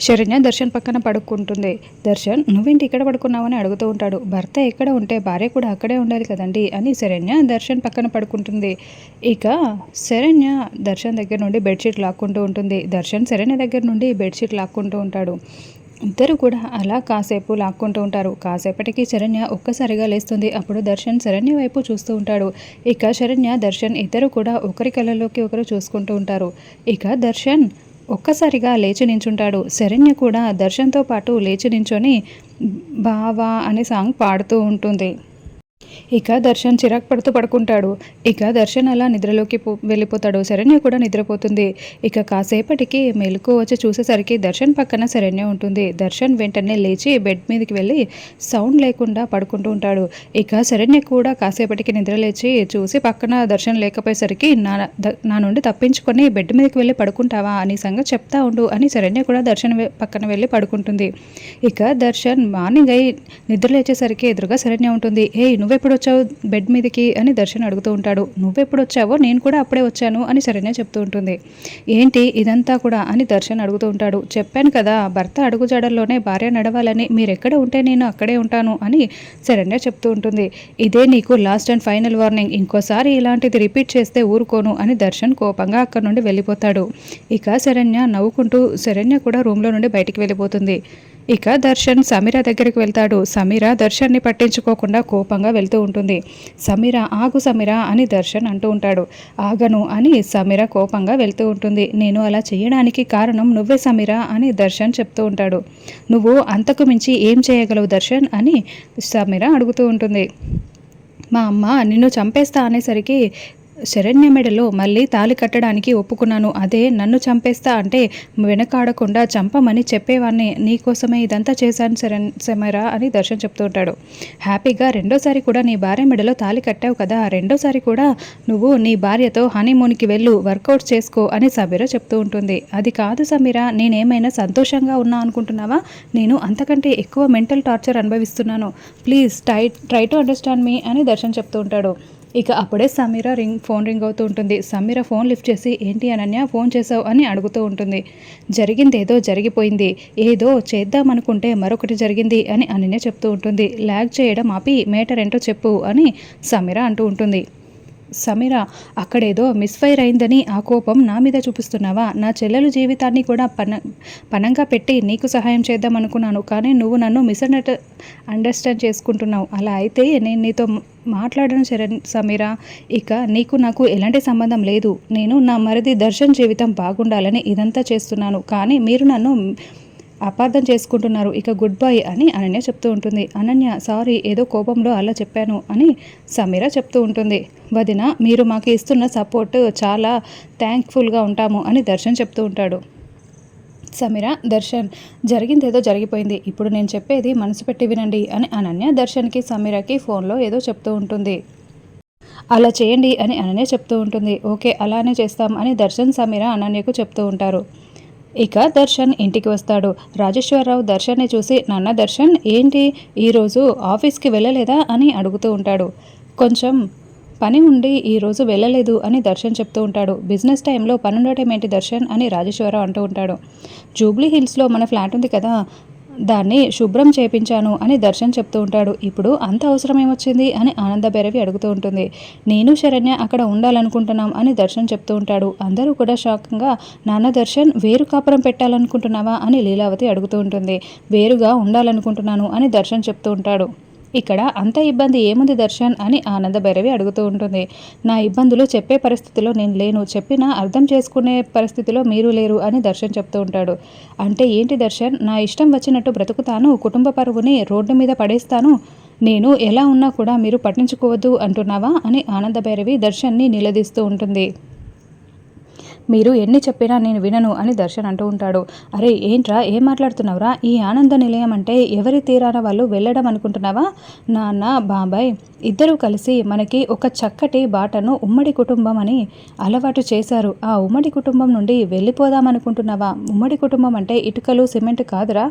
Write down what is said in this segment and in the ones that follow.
శరణ్య దర్శన్ పక్కన పడుకుంటుంది. దర్శన్ నువ్వేంటి ఇక్కడ పడుకున్నావని అడుగుతూ ఉంటాడు. భర్త ఎక్కడ ఉంటే భార్య కూడా అక్కడే ఉండాలి కదండి అని శరణ్య దర్శన్ పక్కన పడుకుంటుంది. ఇక శరణ్య దర్శన్ దగ్గర నుండి బెడ్షీట్ లాక్కుంటూ ఉంటుంది. దర్శన్ శరణ్య దగ్గర నుండి బెడ్షీట్ లాక్కుంటూ ఉంటాడు. ఇద్దరు కూడా అలా కాసేపు లాక్కుంటూ ఉంటారు. కాసేపటికి శరణ్య ఒక్కసారిగా లేస్తుంది. అప్పుడు దర్శన్ శరణ్య వైపు చూస్తూ ఉంటాడు. ఇక శరణ్య దర్శన్ ఇద్దరు కూడా ఒకరి కళ్ళలోకి ఒకరు చూసుకుంటూ ఉంటారు. ఇక దర్శన్ ఒక్కసారిగా లేచి నించుంటాడు. శరణ్య కూడా దర్శన్తో పాటు లేచి నించొని బావా అనే సాంగ్ పాడుతూ ఉంటుంది. ఇక దర్శన్ చిరాకు పడుతూ పడుకుంటాడు. ఇక దర్శన్ అలా నిద్రలోకి వెళ్ళిపోతాడు. శరణ్య కూడా నిద్రపోతుంది. ఇక కాసేపటికి మెలకు వచ్చి చూసేసరికి దర్శన్ పక్కన శరణ్య ఉంటుంది. దర్శన్ వెంటనే లేచి బెడ్ మీదకి వెళ్ళి సౌండ్ లేకుండా పడుకుంటూ ఉంటాడు. ఇక శరణ్య కూడా కాసేపటికి నిద్ర లేచి చూసి పక్కన దర్శన్ లేకపోయేసరికి నా నా నుండి తప్పించుకొని బెడ్ మీదకి వెళ్ళి పడుకుంటావా అని సంగతి చెప్తా ఉండు అని శరణ్య కూడా దర్శన్ పక్కన వెళ్ళి పడుకుంటుంది. ఇక దర్శన్ మార్నింగ్ అయి నిద్ర లేచేసరికి ఎదురుగా శరణ్య ఉంటుంది. ఏ నువ్వెప్పుడు వచ్చావు బెడ్ మీదకి అని దర్శన్ అడుగుతూ ఉంటాడు. నువ్వెప్పుడు వచ్చావో నేను కూడా అప్పుడే వచ్చాను అని శరణ్య చెప్తూ ఉంటుంది. ఏంటి ఇదంతా కూడా అని దర్శన్ అడుగుతూ ఉంటాడు. చెప్పాను కదా భర్త అడుగుజాడల్లోనే భార్య నడవాలని మీరెక్కడ ఉంటే నేను అక్కడే ఉంటాను అని శరణ్య చెప్తూ ఉంటుంది. ఇదే నీకు లాస్ట్ అండ్ ఫైనల్ వార్నింగ్. ఇంకోసారి ఇలాంటిది రిపీట్ చేస్తే ఊరుకోను అని దర్శన్ కోపంగా అక్కడ నుండి వెళ్ళిపోతాడు. ఇక శరణ్య నవ్వుకుంటూ శరణ్య కూడా రూమ్లో నుండి బయటికి వెళ్ళిపోతుంది. ఇక దర్శన్ సమీర దగ్గరికి వెళ్తాడు. సమీర దర్శన్ని పట్టించుకోకుండా కోపంగా వెళ్తూ ఉంటుంది. సమీర ఆగు సమీర అని దర్శన్ అంటూ ఉంటాడు. ఆగను అని సమీర కోపంగా వెళ్తూ ఉంటుంది. నేను అలా చేయడానికి కారణం నువ్వే సమీర అని దర్శన్ చెప్తూ ఉంటాడు. నువ్వు అంతకు మించి ఏం చేయగలవు దర్శన్ అని సమీర అడుగుతూ ఉంటుంది. మా అమ్మ నిన్ను చంపేస్తా అనేసరికి శరణ్య మెడలో మళ్ళీ తాలి కట్టడానికి ఒప్పుకున్నాను. అదే నన్ను చంపేస్తా అంటే వెనకాడకుండా చంపమని చెప్పేవాడిని నీకోసమే ఇదంతా చేశాను శరణ్ సమరా అని దర్శన్ చెప్తూ ఉంటాడు. హ్యాపీగా రెండోసారి కూడా నీ భార్య మెడలో తాలి కట్టావు కదా. రెండోసారి కూడా నువ్వు నీ భార్యతో హనీమూన్కి వెళ్ళు వర్కౌట్ చేసుకో అని సమీర చెప్తూ ఉంటుంది. అది కాదు సమీర నేనేమైనా సంతోషంగా ఉన్నా అనుకుంటున్నావా? నేను అంతకంటే ఎక్కువ మెంటల్ టార్చర్ అనుభవిస్తున్నాను. Please try try to understand me అని దర్శన్ చెప్తూ ఉంటాడు. ఇక అప్పుడే సమీర రింగ్ ఫోన్ రింగ్ అవుతూ ఉంటుంది. సమీర ఫోన్ లిఫ్ట్ చేసి ఏంటి అనన్య ఫోన్ చేసావు? అని అడుగుతూ ఉంటుంది. జరిగింది ఏదో జరిగిపోయింది. ఏదో చేద్దాం అనుకుంటే మరొకటి జరిగింది అని అనన్య చెప్తూ ఉంటుంది. ల్యాగ్ చేయడం ఆపి మేటర్ ఏంటో చెప్పు అని సమీర అంటూ ఉంటుంది. సమీర అక్కడేదో మిస్ఫైర్ అయిందని ఆ కోపం నా మీద చూపిస్తున్నావా? నా చెల్లెలు జీవితాన్ని కూడా పన పనంగా పెట్టి నీకు సహాయం చేద్దాం అనుకున్నాను కానీ నువ్వు నన్ను మిస్అండర్ అండర్స్టాండ్ చేసుకుంటున్నావు. అలా అయితే నేను నీతో మాట్లాడను శరణ్ సమీర. ఇక నీకు నాకు ఎలాంటి సంబంధం లేదు. నేను నా మరిది దర్శన్ జీవితం బాగుండాలని ఇదంతా చేస్తున్నాను కానీ మీరు నన్ను అపార్థం చేసుకుంటున్నారు. ఇక గుడ్ బై అని అనన్య చెప్తూ ఉంటుంది. అనన్య సారీ ఏదో కోపంలో అలా చెప్పాను అని సమీర చెప్తూ ఉంటుంది. వదిన మీరు మాకు ఇస్తున్న సపోర్ట్ చాలా థ్యాంక్ఫుల్గా ఉంటాము అని దర్శన్ చెప్తూ ఉంటాడు. సమీర దర్శన్ జరిగింది ఏదో జరిగిపోయింది. ఇప్పుడు నేను చెప్పేది మనసు పెట్టి వినండి అని అనన్య దర్శన్కి సమీరకి ఫోన్లో ఏదో చెప్తూ ఉంటుంది. అలా చేయండి అని అనన్య చెప్తూ ఉంటుంది. ఓకే అలానే చేస్తాం అని దర్శన్ సమీర అనన్యకు చెప్తూ ఉంటారు. ఇక దర్శన్ ఇంటికి వస్తాడు. రాజేశ్వరరావు దర్శన్ని చూసి నాన్న దర్శన్ ఏంటి ఈరోజు ఆఫీస్కి వెళ్ళలేదా? అని అడుగుతూ ఉంటాడు. కొంచెం పని ఉండి ఈరోజు వెళ్ళలేదు అని దర్శన్ చెప్తూ ఉంటాడు. బిజినెస్ టైంలో పని ఉండటం ఏంటి దర్శన్? అని రాజేశ్వరరావు అంటూ ఉంటాడు. జూబ్లీ హిల్స్లో మన ఫ్లాట్ ఉంది కదా దాన్ని శుభ్రం చేపించాను అని దర్శన్ చెప్తూ ఉంటాడు. ఇప్పుడు అంత అవసరం ఏమొచ్చింది అని ఆనంద భైరవి అడుగుతూ ఉంటుంది. నేను శరణ్య అక్కడ ఉండాలనుకుంటున్నాం అని దర్శన్ చెప్తూ ఉంటాడు. అందరూ కూడా షాకంగా నాన్న దర్శన్ వేరు కాపురం పెట్టాలనుకుంటున్నావా అని లీలావతి అడుగుతూ ఉంటుంది. వేరుగా ఉండాలనుకుంటున్నాను అని దర్శన్ చెప్తూ ఉంటాడు. ఇక్కడ అంత ఇబ్బంది ఏముంది దర్శన్ అని ఆనంద భైరవి అడుగుతూ ఉంటుంది. నా ఇబ్బందులు చెప్పే పరిస్థితిలో నేను లేను చెప్పినా అర్థం చేసుకునే పరిస్థితిలో మీరు లేరు అని దర్శన్ చెప్తూ ఉంటాడు. అంటే ఏంటి దర్శన్? నా ఇష్టం వచ్చినట్టు బ్రతుకుతాను కుటుంబ పరువుని రోడ్డు మీద పడేస్తాను. నేను ఎలా ఉన్నా కూడా మీరు పట్టించుకోవద్దు అంటున్నావా? అని ఆనంద భైరవి దర్శన్ని నిలదీస్తూ ఉంటుంది. మీరు ఎన్ని చెప్పినా నేను వినను అని దర్శన్ అంటూ ఉంటాడు. అరే ఏంట్రా ఏం మాట్లాడుతున్నావురా? ఈ ఆనంద నిలయం అంటే ఎవరి తీరాన వాళ్ళు వెళ్ళడం అనుకుంటున్నావా? నాన్న బాబాయ్ ఇద్దరూ కలిసి మనకి ఒక చక్కటి బాటను ఉమ్మడి కుటుంబం అని అలవాటు చేశారు. ఆ ఉమ్మడి కుటుంబం నుండి వెళ్ళిపోదాం అనుకుంటున్నావా? ఉమ్మడి కుటుంబం అంటే ఇటుకలు సిమెంట్ కాదురా.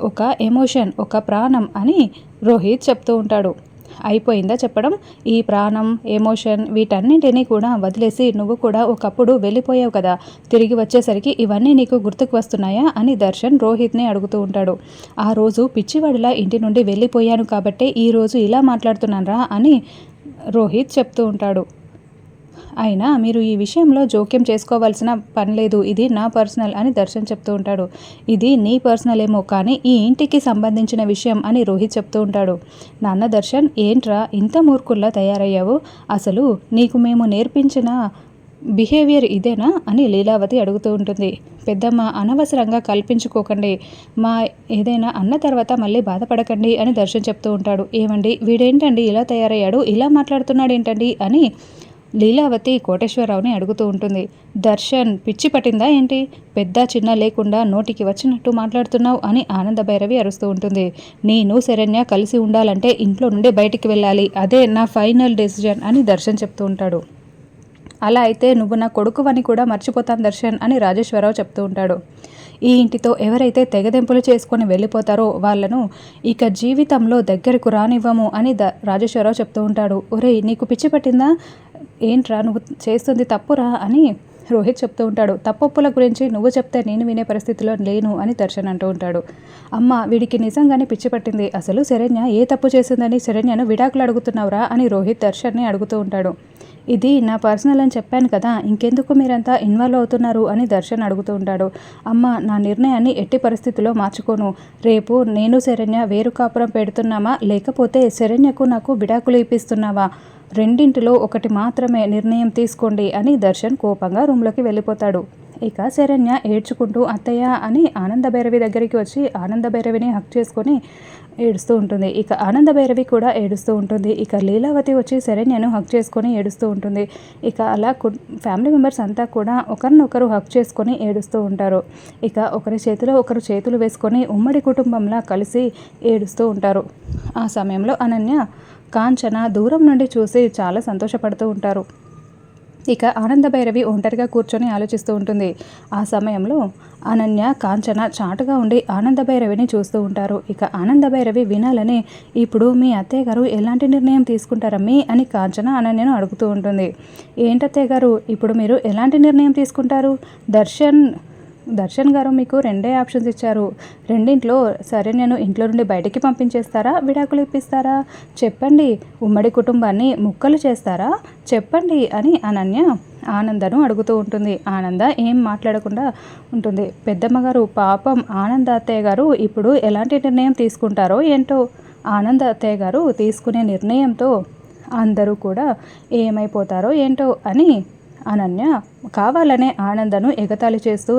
ఒక ఎమోషన్ ఒక ప్రాణం అని రోహిత్ చెప్తూ ఉంటాడు. అయిపోయిందా చెప్పడం? ఈ ప్రాణం ఎమోషన్ వీటన్నింటినీ కూడా వదిలేసి నువ్వు కూడా ఒకప్పుడు వెళ్ళిపోయావు కదా. తిరిగి వచ్చేసరికి ఇవన్నీ నీకు గుర్తుకు వస్తున్నాయా అని దర్శన్ రోహిత్ని అడుగుతూ ఉంటాడు. ఆ రోజు పిచ్చివాడిలా ఇంటి నుండి వెళ్ళిపోయాను కాబట్టే ఈరోజు ఇలా మాట్లాడుతున్నానరా అని రోహిత్ చెప్తూ ఉంటాడు. అయినా మీరు ఈ విషయంలో జోక్యం చేసుకోవాల్సిన పని లేదు. ఇది నా పర్సనల్ అని దర్శన్ చెప్తూ ఉంటాడు. ఇది నీ పర్సనల్ ఏమో కానీ ఈ ఇంటికి సంబంధించిన విషయం అని రోహిత్ చెప్తూ ఉంటాడు. నాన్న దర్శన్ ఏంట్రా ఇంత మూర్ఖుల్లా తయారయ్యావు? అసలు నీకు మేము నేర్పించిన బిహేవియర్ ఇదేనా అని లీలావతి అడుగుతూ ఉంటుంది. పెద్దమ్మ అనవసరంగా కల్పించుకోకండి. మా ఏదైనా అన్న తర్వాత మళ్ళీ బాధపడకండి అని దర్శన్ చెప్తూ ఉంటాడు. ఏమండి వీడేంటండి ఇలా తయారయ్యాడు? ఇలా మాట్లాడుతున్నాడు ఏంటండి అని లీలావతి కోటేశ్వరరావుని అడుగుతూ ఉంటుంది. దర్శన్ పిచ్చి పట్టిందా ఏంటి? పెద్ద చిన్న లేకుండా నోటికి వచ్చినట్టు మాట్లాడుతున్నావు అని ఆనంద భైరవి అరుస్తూ ఉంటుంది. నేను శరణ్య కలిసి ఉండాలంటే ఇంట్లో నుండి బయటికి వెళ్ళాలి. అదే నా ఫైనల్ డెసిజన్ అని దర్శన్ చెప్తూ ఉంటాడు. అలా అయితే నువ్వు నా కొడుకువని కూడా మర్చిపోతాను దర్శన్ అని రాజేశ్వరరావు చెప్తూ ఉంటాడు. ఈ ఇంటితో ఎవరైతే తెగదెంపులు చేసుకొని వెళ్ళిపోతారో వాళ్ళను ఇక జీవితంలో దగ్గరకు రానివ్వము అని ద రాజేశ్వరరావు చెప్తూ ఉంటాడు. ఒరేయ్ నీకు పిచ్చి పట్టిందా? ఏంట్రా నువ్వు చేస్తుంది తప్పురా అని రోహిత్ చెప్తూ ఉంటాడు. తప్పొప్పుల గురించి నువ్వు చెప్తే నేను వినే పరిస్థితిలో లేను అని దర్శన్ అంటూ ఉంటాడు. అమ్మ వీడికి నిజంగానే పిచ్చి పట్టింది. అసలు శరణ్య ఏ తప్పు చేసిందని శరణ్యను విడాకులు అడుగుతున్నావురా అని రోహిత్ దర్శన్ని అడుగుతూ ఉంటాడు. ఇది నా పర్సనల్ అని చెప్పాను కదా ఇంకెందుకు మీరంతా ఇన్వాల్వ్ అవుతున్నారు అని దర్శన్ అడుగుతూ ఉంటాడు. అమ్మ నా నిర్ణయాన్ని ఎట్టి పరిస్థితిలో మార్చుకోను. రేపు నేను శరణ్య వేరు కాపురం పెడుతున్నామా? లేకపోతే శరణ్యకు నాకు విడాకులు ఇప్పిస్తున్నావా? రెండింటిలో ఒకటి మాత్రమే నిర్ణయం తీసుకోండి అని దర్శన్ కోపంగా రూమ్లోకి వెళ్ళిపోతాడు. ఇక శరణ్య ఏడ్చుకుంటూ అత్తయ్య అని ఆనందభైరవి దగ్గరికి వచ్చి ఆనందభైరవిని హక్ చేసుకొని ఏడుస్తూ ఉంటుంది. ఇక ఆనందభైరవి కూడా ఏడుస్తూ ఉంటుంది. ఇక లీలావతి వచ్చి శరణ్యను హక్ చేసుకొని ఏడుస్తూ ఉంటుంది. ఇక అలా ఫ్యామిలీ మెంబర్స్ అంతా కూడా ఒకరినొకరు హక్ చేసుకొని ఏడుస్తూ ఉంటారు. ఇక ఒకరి చేతిలో ఒకరు చేతులు వేసుకొని ఉమ్మడి కుటుంబంలా కలిసి ఏడుస్తూ ఉంటారు. ఆ సమయంలో అనన్య కాంచన దూరం నుండి చూసి చాలా సంతోషపడుతూ ఉంటారు. ఇక ఆనందభైరవి ఒంటరిగా కూర్చొని ఆలోచిస్తూ ఉంటుంది. ఆ సమయంలో అనన్య కాంచన చాటుగా ఉండి ఆనందభైరవిని చూస్తూ ఉంటారు. ఇక ఆనందభైరవి వినాలని ఇప్పుడు మీ అత్తయ్య గారు ఎలాంటి నిర్ణయం తీసుకుంటారమ్మి? అని కాంచన అనన్యను అడుగుతూ ఉంటుంది. ఏంటత్తయ్య గారు ఇప్పుడు మీరు ఎలాంటి నిర్ణయం తీసుకుంటారు? దర్శన్ దర్శన్ గారు మీకు రెండే ఆప్షన్స్ ఇచ్చారు. రెండింట్లో సరే నేను ఇంట్లో నుండి బయటికి పంపించేస్తారా? విడాకులు ఇప్పిస్తారా? చెప్పండి. ఉమ్మడి కుటుంబాన్ని ముక్కలు చేస్తారా? చెప్పండి అని అనన్య ఆనందను అడుగుతూ ఉంటుంది. ఆనంద ఏం మాట్లాడకుండా ఉంటుంది. పెద్దమ్మగారు పాపం ఆనంద అత్తయ్య గారు ఇప్పుడు ఎలాంటి నిర్ణయం తీసుకుంటారో ఏంటో ఆనంద అత్తయ్య గారు తీసుకునే నిర్ణయంతో అందరూ కూడా ఏమైపోతారో ఏంటో అని అనన్య కావాలనే ఆనందను ఎగతాళి చేస్తూ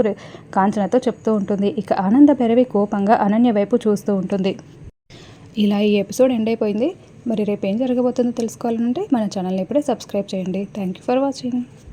కాంచనతో చెప్తూ ఉంటుంది. ఇక ఆనంద పెరవి కోపంగా అనన్య వైపు చూస్తూ ఉంటుంది. ఇలా ఈ ఎపిసోడ్ ఎండ్ అయిపోయింది. మరి రేపు ఏం జరగబోతుందో తెలుసుకోవాలంటే మన ఛానల్ని ఇప్పుడే సబ్స్క్రైబ్ చేయండి. Thank you for watching.